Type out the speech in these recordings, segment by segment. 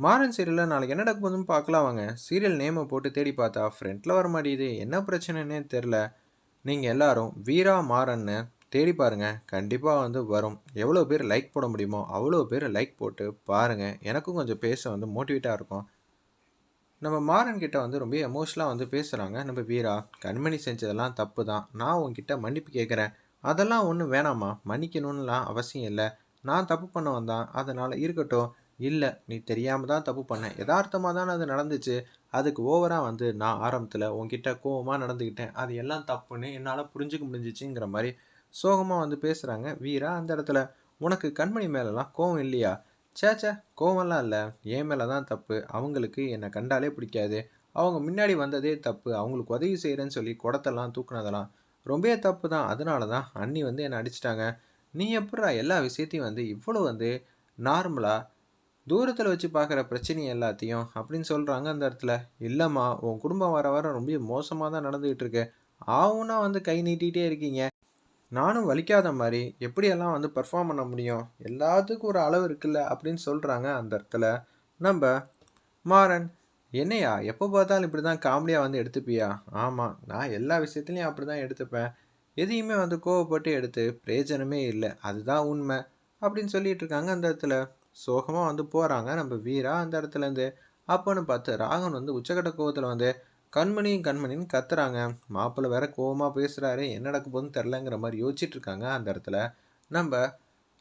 மாறன் சீரியலில் நாளைக்கு என்ன நடக்க போகுதுன்னு பார்க்கலாம் வாங்க. சீரியல் நேமை போட்டு தேடி பார்த்தா ஃப்ரண்ட்டில் வர மாட்டேங்குது என்ன பிரச்சனைன்னே தெரில நீங்கள் எல்லாரும் வீரா மாறன்னு தேடி பாருங்கள் கண்டிப்பாக வந்து வரும். எவ்வளோ பேர் லைக் போட முடியுமோ அவ்வளோ பேர் லைக் போட்டு பாருங்கள் எனக்கும் கொஞ்சம் பேச வந்து மோட்டிவேட்டாக இருக்கும். நம்ம மாறன் கிட்ட வந்து ரொம்ப எமோஷனலாக வந்து பேசுகிறாங்க நம்ம வீரா கண்மணி செஞ்சதெல்லாம் தப்பு தான் நான் உங்ககிட்ட மன்னிப்பு கேட்குறேன் அதெல்லாம் ஒன்றும் வேணாம்மா. மன்னிக்கணும்லாம் அவசியம் இல்லை. நான் தப்பு பண்ண வந்தான் அதனால் இருக்கட்டும். இல்லை நீ தெரியாமல் தான் தப்பு பண்ண. யதார்த்தமாக தானே அது நடந்துச்சு. அதுக்கு ஓவராக வந்து நான் ஆரம்பத்தில் உங்ககிட்ட கோவமாக நடந்துக்கிட்டேன் அது எல்லாம் தப்புன்னு என்னால் புரிஞ்சுக்க முடிஞ்சிச்சுங்கிற மாதிரி சோகமாக வந்து பேசுகிறாங்க வீரா அந்த இடத்துல. உனக்கு கண்மணி மேலெலாம் கோவம் இல்லையா? சேச்சே கோவம்லாம் இல்லை. என் மேலே தான் தப்பு. அவங்களுக்கு என்னை கண்டாலே பிடிக்காது. அவங்க முன்னாடி வந்ததே தப்பு. அவங்களுக்கு உதவி செய்கிறேன்னு சொல்லி குடத்தெல்லாம் தூக்குனதெல்லாம் ரொம்பவே தப்பு தான். அதனால தான் அண்ணி வந்து என்னை அடிச்சிட்டாங்க. நீ எப்படா எல்லா விஷயத்தையும் வந்து இவ்வளோ வந்து நார்மலாக தூரத்தில் வச்சு பார்க்குற பிரச்சனை எல்லாத்தையும் அப்படின்னு சொல்கிறாங்க அந்த இடத்துல. இல்லைம்மா உன் குடும்பம் வர வர ரொம்ப மோசமாக தான் நடந்துகிட்டு இருக்கு. ஆவுனா வந்து கை நீட்டிகிட்டே இருக்கீங்க. நானும் வலிக்காத மாதிரி எப்படியெல்லாம் வந்து பெர்ஃபார்ம் பண்ண முடியும்? எல்லாத்துக்கும் ஒரு அளவு இருக்குல்ல அப்படின்னு சொல்கிறாங்க அந்த இடத்துல. நம்ம மாறன் என்னையா எப்போ பார்த்தாலும் இப்படி தான் காமெடியாக வந்து எடுத்துப்பியா? ஆமாம் நான் எல்லா விஷயத்துலையும் அப்படி தான் எடுத்துப்பேன். எதையுமே வந்து கோவப்பட்டு எடுத்து பிரயோஜனமே இல்லை. அதுதான் உண்மை அப்படின்னு சொல்லிட்டு இருக்காங்க அந்த இடத்துல. சோகமாக வந்து போகிறாங்க நம்ம வீரா அந்த இடத்துலேருந்து அப்போன்னு பார்த்து ராகவன் வந்து உச்சக்கட்ட கோவத்தில் வந்து கண்மணியும் கண்மணின்னு கத்துறாங்க. மாப்பிள்ளை வேற கோவமாக பேசுகிறாரு என்ன நடக்க போகுதுன்னு தெரிலங்கிற மாதிரி யோசிச்சுட்டு இருக்காங்க அந்த இடத்துல. நம்ம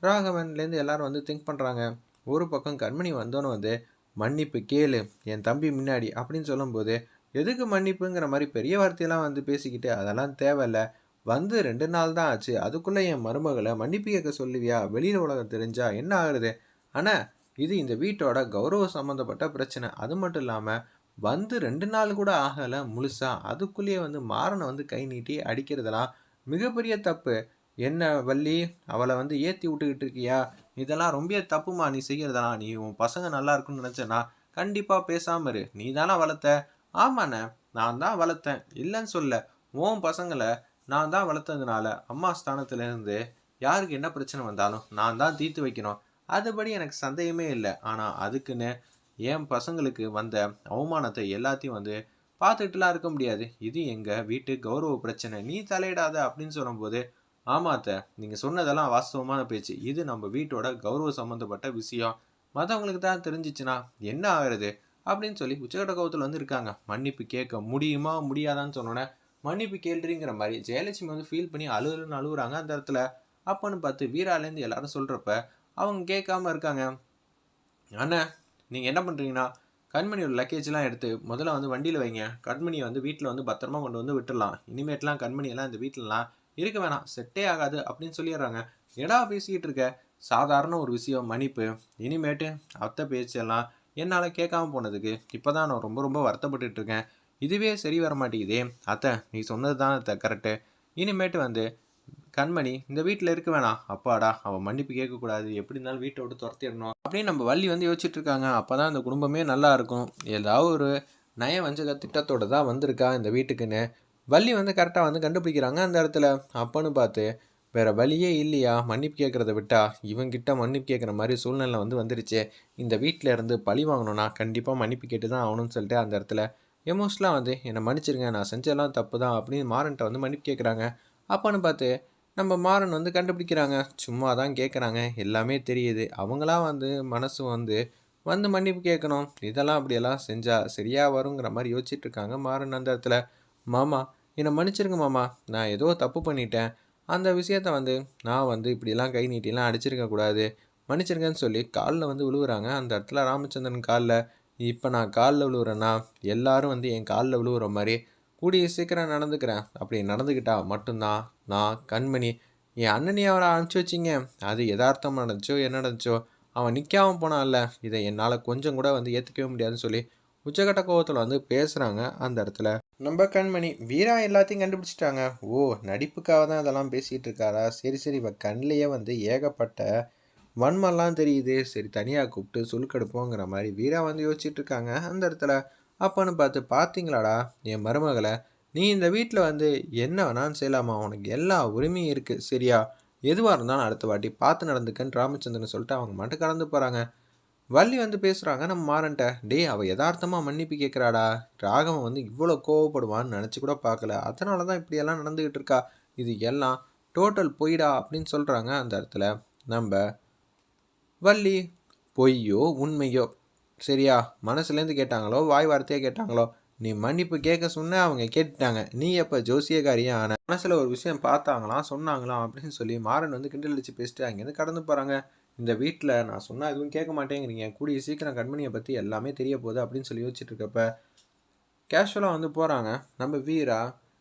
ராகவன்லேருந்து எல்லாரும் வந்து திங்க் பண்ணுறாங்க ஒரு பக்கம் கண்மணி வந்தோன்னு வந்து மன்னிப்பு கேளு. என் தம்பி முன்னாடி அப்படின்னு சொல்லும்போது எதுக்கு மன்னிப்புங்கிற மாதிரி பெரிய வார்த்தையெல்லாம் வந்து பேசிக்கிட்டு அதெல்லாம் தேவையில்ல. வந்து ரெண்டு நாள் தான் ஆச்சு. அதுக்குள்ளே என் மருமகளை மன்னிப்பு கேட்க சொல்லுவியா? வெளியில் உலகம் தெரிஞ்சா என்ன ஆகுறது? ஆனால் இது இந்த வீட்டோட கௌரவ சம்மந்தப்பட்ட பிரச்சனை. அது மட்டும் இல்லாமல் வந்து ரெண்டு நாள் கூட ஆகலை முழுசாக அதுக்குள்ளேயே வந்து மாறனை வந்து கை நீட்டி அடிக்கிறதெல்லாம் மிகப்பெரிய தப்பு. என்ன வள்ளி அவளை வந்து ஏற்றி விட்டுக்கிட்டு இருக்கியா? இதெல்லாம் ரொம்ப தப்புமா நீ செய்கிறதெல்லாம் நீ உன் பசங்க நல்லா இருக்குன்னு நினச்சனா கண்டிப்பாக பேசாமல் இரு. நீ தானே வளர்த்த? ஆமாண்ணே நான் தான் வளர்த்தேன். இல்லைன்னு சொல்ல. உன் பசங்களை நான் தான் வளர்த்ததுனால அம்மா ஸ்தானத்துலேருந்து யாருக்கு என்ன பிரச்சனை வந்தாலும் நான் தான் தீர்த்து வைக்கணும். அதுபடி எனக்கு சந்தேகமே இல்லை. ஆனால் அதுக்குன்னு என் பசங்களுக்கு வந்த அவமானத்தை எல்லாத்தையும் வந்து பார்த்துட்டுலாம் இருக்க முடியாது. இது எங்கள் வீட்டு கௌரவ பிரச்சனை. நீ தலையிடாத அப்படின்னு சொல்லும்போது ஆமாத்த நீங்கள் சொன்னதெல்லாம் வாஸ்தவமான பேச்சு. இது நம்ம வீட்டோட கௌரவ சம்மந்தப்பட்ட விஷயம். மற்றவங்களுக்கு தான் தெரிஞ்சிச்சுன்னா என்ன ஆகிறது? அப்படின்னு சொல்லி உச்சகட்ட கௌத்தில் வந்து இருக்காங்க. மன்னிப்பு கேட்க முடியுமா? முடியாதான்னு சொன்னோன்னே மன்னிப்பு கேள்றிங்கிற மாதிரி ஜெயலட்சுமி வந்து ஃபீல் பண்ணி அழுகுன்னு அழுகுறாங்க அந்த இடத்துல. அப்பன்னு பார்த்து வீராலேருந்து எல்லாரும் சொல்கிறப்ப அவங்க கேட்காம இருக்காங்க. அண்ணா நீங்கள் என்ன பண்ணுறீங்கன்னா கண்மணியோட லக்கேஜ்லாம் எடுத்து முதல்ல வந்து வண்டியில் வைங்க. கண்மணியை வந்து வீட்டில் வந்து பத்திரமா கொண்டு வந்து விட்டுடலாம் இனிமேட்லாம் கண்மணியெல்லாம் இந்த வீட்டிலலாம் இருக்க வேணாம். செட்டே ஆகாது அப்படின்னு சொல்லிடுறாங்க. எடா பேசிக்கிட்டு இருக்க? சாதாரண ஒரு விஷயம் மன்னிப்பு. இனிமேட்டு அத்தை பேச்செல்லாம் என்னால் கேட்காம போனதுக்கு இப்போ தான் நான் ரொம்ப ரொம்ப வருத்தப்பட்டுட்டு இருக்கேன். இதுவே சரி வர மாட்டேங்குதே. அத்தை நீ சொன்னது தான் அத்தை கரெக்டு இனிமேட்டு வந்து கண்மணி இந்த வீட்டில் இருக்க வேணாம். அப்பாடா அவன் மன்னிப்பு கேட்கக்கூடாது. எப்படி இருந்தாலும் வீட்டை விட்டு துரத்திடணும். அப்படின்னு நம்ம வள்ளி வந்து யோசிச்சுட்டு இருக்காங்க. அப்போ தான் இந்த குடும்பமே நல்லா இருக்கும். ஏதாவது ஒரு நய வஞ்சக திட்டத்தோட தான் வந்திருக்கா இந்த வீட்டுக்குன்னு. வள்ளி வந்து கரெக்டாக வந்து கண்டுபிடிக்கிறாங்க அந்த இடத்துல. அப்பன்னு பார்த்து வேறு வழியே இல்லையா? மன்னிப்பு கேட்குறத விட்டா? இவங்கிட்ட மன்னிப்பு கேட்குற மாதிரி சூழ்நிலை வந்து வந்துருச்சு. இந்த வீட்டில் இருந்து பழி வாங்கணும்னா கண்டிப்பாக மன்னிப்பு கேட்டு தான் ஆகணும்னு சொல்லிட்டு அந்த இடத்துல எமோஷனலாக வந்து என்னை மன்னிச்சிருங்க. நான் செஞ்செல்லாம் தப்பு தான். அப்படின்னு மாறன்ட்ட வந்து மன்னிப்பு கேட்குறாங்க. அப்போன்னு பார்த்து நம்ம மாறன் வந்து கண்டுபிடிக்கிறாங்க. சும்மா தான் கேட்குறாங்க எல்லாமே தெரியுது. அவங்களா வந்து மனசு வந்து வந்து மன்னிப்பு கேட்கணும். இதெல்லாம் அப்படியெல்லாம் செஞ்சால் சரியாக வருங்கிற மாதிரி யோசிச்சுட்டு இருக்காங்க மாறன் அந்த இடத்துல. மாமா என்னை மன்னிச்சிருங்க மாமா. நான் ஏதோ தப்பு பண்ணிட்டேன். அந்த விஷயத்த வந்து நான் வந்து இப்படியெல்லாம் கை நீட்டிலாம் அடிச்சிருக்க கூடாது. மன்னிச்சிருங்கன்னு சொல்லி காலில் வந்து விழுவுறாங்க அந்த இடத்துல ராமச்சந்திரன் காலில். இப்போ நான் காலில் விழுவுறேன்னா எல்லாரும் வந்து என் காலில் விழுவுற மாதிரி கூடிய சீக்கிரம் நடந்துக்கிறேன். அப்படி நடந்துக்கிட்டா மட்டும்தான் நான் கண்மணி என் அண்ணனி அவரை அனுப்பிச்சி வச்சிங்க. அது யதார்த்தம் நடந்துச்சோ என்ன நடந்துச்சோ அவன் நிற்காம போனான்ல. இதை என்னால் கொஞ்சம் கூட வந்து ஏற்றுக்கவே முடியாதுன்னு சொல்லி உச்சகட்ட கோபத்தில் வந்து பேசுகிறாங்க அந்த இடத்துல. நம்ம கண்மணி வீரா எல்லாத்தையும் கண்டுபிடிச்சிட்டாங்க. ஓ நடிப்புக்காக தான் இதெல்லாம் பேசிகிட்டு இருக்காரா? சரி சரி இவ கண்ணிலேயே வந்து ஏகப்பட்ட வன்மெல்லாம் தெரியுது. சரி தனியாக கூப்பிட்டு சுழுக்கெடுப்போங்கிற மாதிரி வீரா வந்து யோசிச்சுட்டு இருக்காங்க அந்த இடத்துல. அப்போன்னு பார்த்து பார்த்தீங்களாடா என் மருமகளை நீ இந்த வீட்டில் வந்து என்ன வேணாலும் செய்யலாமா? உனக்கு எல்லா உரிமையும் இருக்குது சரியா? எதுவாக இருந்தாலும் அடுத்த வாட்டி பார்த்து நடந்துக்கன்னு ராமச்சந்திரன் சொல்லிட்டு அவங்க மட்டும் கடந்து போகிறாங்க வள்ளி வந்து பேசுகிறாங்க நம்ம மாறன்ட்ட. டேய் அவள் யதார்த்தமாக மன்னிப்பு கேட்குறாடா ராகவன் வந்து இவ்வளோ கோவப்படுவான்னு நினச்சி கூட பார்க்கல. அதனால தான் இப்படியெல்லாம் நடந்துக்கிட்டு இருக்கா. இது எல்லாம் டோட்டல் பொய்டா அப்படின்னு சொல்கிறாங்க அந்த இடத்துல. நம்ம வள்ளி பொய்யோ உண்மையோ சரியா? மனசுலேருந்து கேட்டாங்களோ? வாய் வார்த்தையாக கேட்டாங்களோ? நீ மன்னிப்பு கேட்க சொன்ன அவங்க கேட்டுட்டாங்க. நீ எப்போ ஜோசியக்காரியா? ஆன மனசில் ஒரு விஷயம் பார்த்தாங்களாம் சொன்னாங்களாம் அப்படின்னு சொல்லி மாறன் வந்து கிண்டல் அடிச்சு பேசிட்டு அங்கேருந்து கடந்து போகிறாங்க இந்த வீட்டில் நான் சொன்னால் எதுவும் கேட்க மாட்டேங்கிறீங்க. கூடிய சீக்கிரம் கண்மணியை பற்றி எல்லாமே தெரிய போகுது அப்படின்னு சொல்லி யோசிச்சுட்டு இருக்கப்ப கேஷுவலாக வந்து போகிறாங்க நம்ம வீரா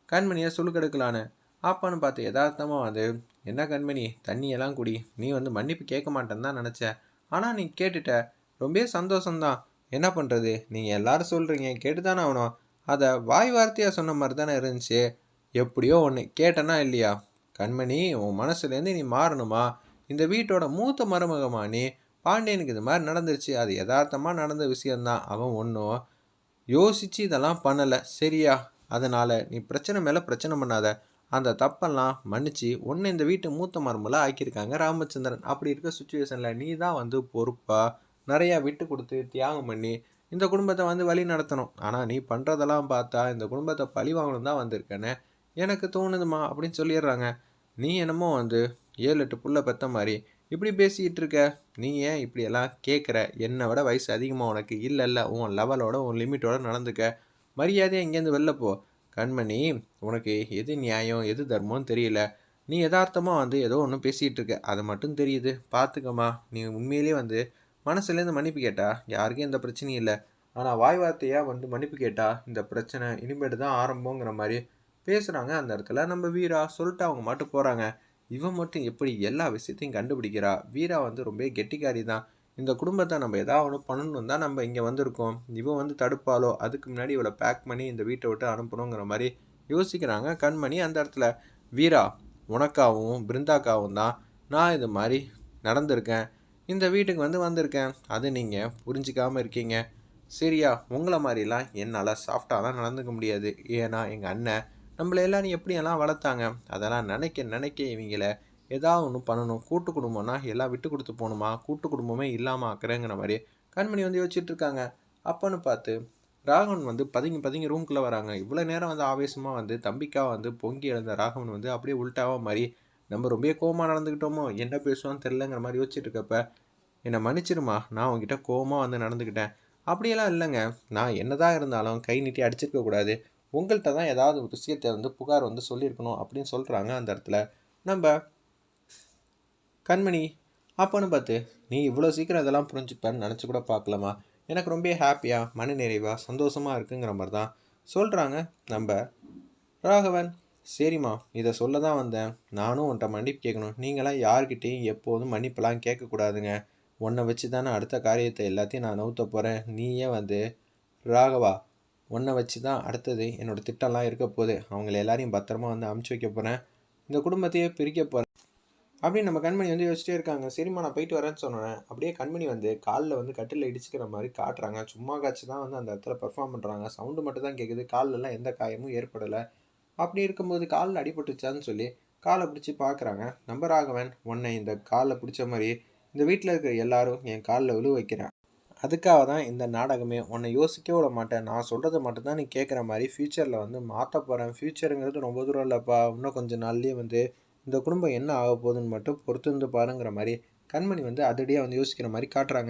கண்மணியை சுழுக்கெடுக்கலான்னு அப்பான்னு பார்த்து யதார்த்தமாக வந்து என்ன கண்மணி? தண்ணியெல்லாம் குடி. நீ வந்து மன்னிப்பு கேட்க மாட்டேன்னு தான் நினச்சேன் ஆனால் நீ கேட்டுட்ட. ரொம்ப சந்தோஷம்தான். என்ன பண்ணுறது நீங்கள் எல்லாரும் சொல்கிறீங்க கேட்டு தானே ஆகணும். அதை வாய் வார்த்தையாக சொன்ன மாதிரி தானே இருந்துச்சு. எப்படியோ ஒன்று கேட்டனா இல்லையா? கண்மணி உன் மனசுலேருந்து நீ மாறணுமா? இந்த வீட்டோட மூத்த மருமகமா நீ? பாண்டியனுக்கு இது மாதிரி நடந்துருச்சு. அது யதார்த்தமாக நடந்த விஷயந்தான் அவன் ஒன்றும் யோசித்து இதெல்லாம் பண்ணலை. சரியா? அதனால் நீ பிரச்சனை மேலே பிரச்சனை பண்ணாத. அந்த தப்பெல்லாம் மன்னிச்சு ஒன்று இந்த வீட்டு மூத்த மருமலாக ஆக்கியிருக்காங்க ராமச்சந்திரன். அப்படி இருக்க சுச்சுவேஷனில் நீ தான் வந்து பொறுப்பாக நிறையா விட்டு கொடுத்து தியாகம் பண்ணி இந்த குடும்பத்தை வந்து வழி நடத்தணும். ஆனால் நீ பண்ணுறதெல்லாம் பார்த்தா இந்த குடும்பத்தை பழி வாங்கணும் தான் வந்திருக்கேன்னு எனக்கு தோணுதுமா அப்படின்னு சொல்லிடுறாங்க. நீ என்னமோ வந்து ஏழு எட்டு புள்ள பெத்த மாதிரி இப்படி பேசிக்கிட்டு இருக்க. நீ ஏன் இப்படியெல்லாம் கேட்குற என்னை விட வயசு அதிகமாக உனக்கு இல்லை இல்லை உன் லெவலோட உன் லிமிட்டோட நடந்துக்க. மரியாதையாக இங்கேருந்து வெளில போ. கண்மணி உனக்கு எது நியாயம் எது தர்மம்னு தெரியல. நீ யதார்த்தமாக வந்து ஏதோ ஒன்று பேசிகிட்டு இருக்க. அது மட்டும் தெரியுது. பார்த்துக்கம்மா நீ உண்மையிலேயே வந்து மனசுலேருந்து மன்னிப்பு கேட்டா? யாருக்கும் எந்த பிரச்சனையும் இல்லை. ஆனால் வாய் வார்த்தையாக வந்து மன்னிப்பு கேட்டால் இந்த பிரச்சனை இனிமேட்டு தான் ஆரம்பங்கிற மாதிரி பேசுகிறாங்க அந்த இடத்துல நம்ம வீரா சொல்லிட்டு அவங்க மட்டும் போகிறாங்க இவன் மட்டும் எப்படி எல்லா விஷயத்தையும் கண்டுபிடிக்கிறா? வீரா வந்து ரொம்ப கெட்டிக்காரி தான். இந்த குடும்பத்தை நம்ம எதாவது ஒன்று பண்ணணும் தான் நம்ம இங்கே வந்திருக்கோம். இவன் வந்து தடுப்பாலோ அதுக்கு முன்னாடி இவளை பேக் பண்ணி இந்த வீட்டை விட்டு அனுப்பணுங்கிற மாதிரி யோசிக்கிறாங்க கண்மணி அந்த இடத்துல. வீரா உனக்காகவும் பிருந்தாக்காவும் தான் நான் இது மாதிரி நடந்திருக்கேன். இந்த வீட்டுக்கு வந்து வந்திருக்கேன். அது நீங்கள் புரிஞ்சிக்காமல் இருக்கீங்க. சரியா? உங்களை மாதிரிலாம் என்னால் சாஃப்டாலாம் நடந்துக்க முடியாது. ஏன்னா எங்கள் அண்ணன் நம்மளை எல்லாரும் எப்படியெல்லாம் வளர்த்தாங்க? அதெல்லாம் நினைக்க நினைக்க இவங்கள ஏதாவது ஒன்று பண்ணணும். கூட்டு குடும்பம்னா எல்லாம் விட்டு கொடுத்து போகணுமா? கூட்டு குடும்பமே இல்லாமல் ஆக்குறேங்கிற மாதிரி கண்மணி வந்து யோசிச்சுட்டு இருக்காங்க. அப்போன்னு பார்த்து ராகவன் வந்து பதுங்கி பதுங்கி ரூம்குள்ளே வராங்க. இவ்வளோ நேரம் வந்து ஆவேசமாக வந்து தம்பிக்காக வந்து பொங்கி எழுந்த ராகவன் வந்து அப்படியே உள்டாவாக மாதிரி நம்ம ரொம்ப கோவமாக நடந்துக்கிட்டோமோ? என்ன பேசுவான்னு தெரிலங்கிற மாதிரி யோசிச்சுட்டு இருக்கப்ப என்னை மன்னிச்சிருமா நான் உங்ககிட்ட கோவமாக வந்து நடந்துக்கிட்டேன். அப்படியெல்லாம் இல்லைங்க. நான் என்னதான் இருந்தாலும் கை நீட்டி அடிச்சிருக்கக்கூடாது உங்கள்கிட்ட தான் ஏதாவது ஒரு விஷயத்தை வந்து புகார் வந்து சொல்லியிருக்கணும் அப்படின்னு சொல்கிறாங்க அந்த இடத்துல. நம்ம கண்மணி அப்போன்னு பார்த்து நீ இவ்வளோ சீக்கிரம் இதெல்லாம் புரிஞ்சுப்பேன்னு நினச்சி கூட பார்க்கலாமா எனக்கு ரொம்ப ஹாப்பியாக மன நிறைவாக சந்தோஷமாக இருக்குங்கிற மாதிரி தான் சொல்கிறாங்க நம்ம ராகவன். சரிம்மா இதை சொல்ல தான் வந்தேன். நானும் உன்ட்ட மன்னிப்பு கேட்கணும். நீங்களாம் யார்கிட்டேயும் எப்போதும் மன்னிப்பெல்லாம் கேட்கக்கூடாதுங்க. உன்னை வச்சு தானே அடுத்த காரியத்தை எல்லாத்தையும் நான் நவுத்த போகிறேன் நீயே வந்து ராகவா உன்னை வச்சு தான் அடுத்தது என்னோடய திட்டம்லாம் இருக்க போகுது. அவங்கள எல்லாரையும் பத்திரமா வந்து அமுச்சு வைக்க போகிறேன் இந்த குடும்பத்தையே பிரிக்க போகிறேன் அப்படின்னு நம்ம கண்மணி வந்து யோசிச்சிட்டே இருக்காங்க. சரிம்மா நான் போயிட்டு வரேன்னு சொன்னேன் அப்படியே கண்மணி வந்து காலில் வந்து கட்டில் இடிச்சுக்கிற மாதிரி காட்டுறாங்க. சும்மா காய்ச்சி தான் வந்து அந்த இடத்துல பெர்ஃபார்ம் பண்ணுறாங்க சவுண்டு மட்டும் தான் கேட்குது காலிலலாம் எந்த காயமும் ஏற்படலை. அப்படி இருக்கும்போது காலில் அடிபட்டுச்சான்னு சொல்லி காலை பிடிச்சி பார்க்குறாங்க. நம்ம ராகவன் உன்னை இந்த காலில் பிடிச்ச மாதிரி இந்த வீட்டில் இருக்கிற எல்லாரும் என் காலில் விழு வைக்கிறேன். அதுக்காக தான் இந்த நாடகமே. உன்னை யோசிக்க விட மாட்டேன். நான் சொல்கிறத மட்டும்தான் நீ கேட்குற மாதிரி ஃப்யூச்சரில் வந்து மாற்ற போகிறேன் ஃப்யூச்சருங்கிறது ரொம்ப தூரம் இல்லைப்பா. இன்னும் கொஞ்சம் நாள்லேயே வந்து இந்த குடும்பம் என்ன ஆக போகுதுன்னு மட்டும் பொறுத்து இருந்து பாருங்கிற மாதிரி கண்மணி வந்து அதடியாக வந்து யோசிக்கிற மாதிரி காட்டுறாங்க.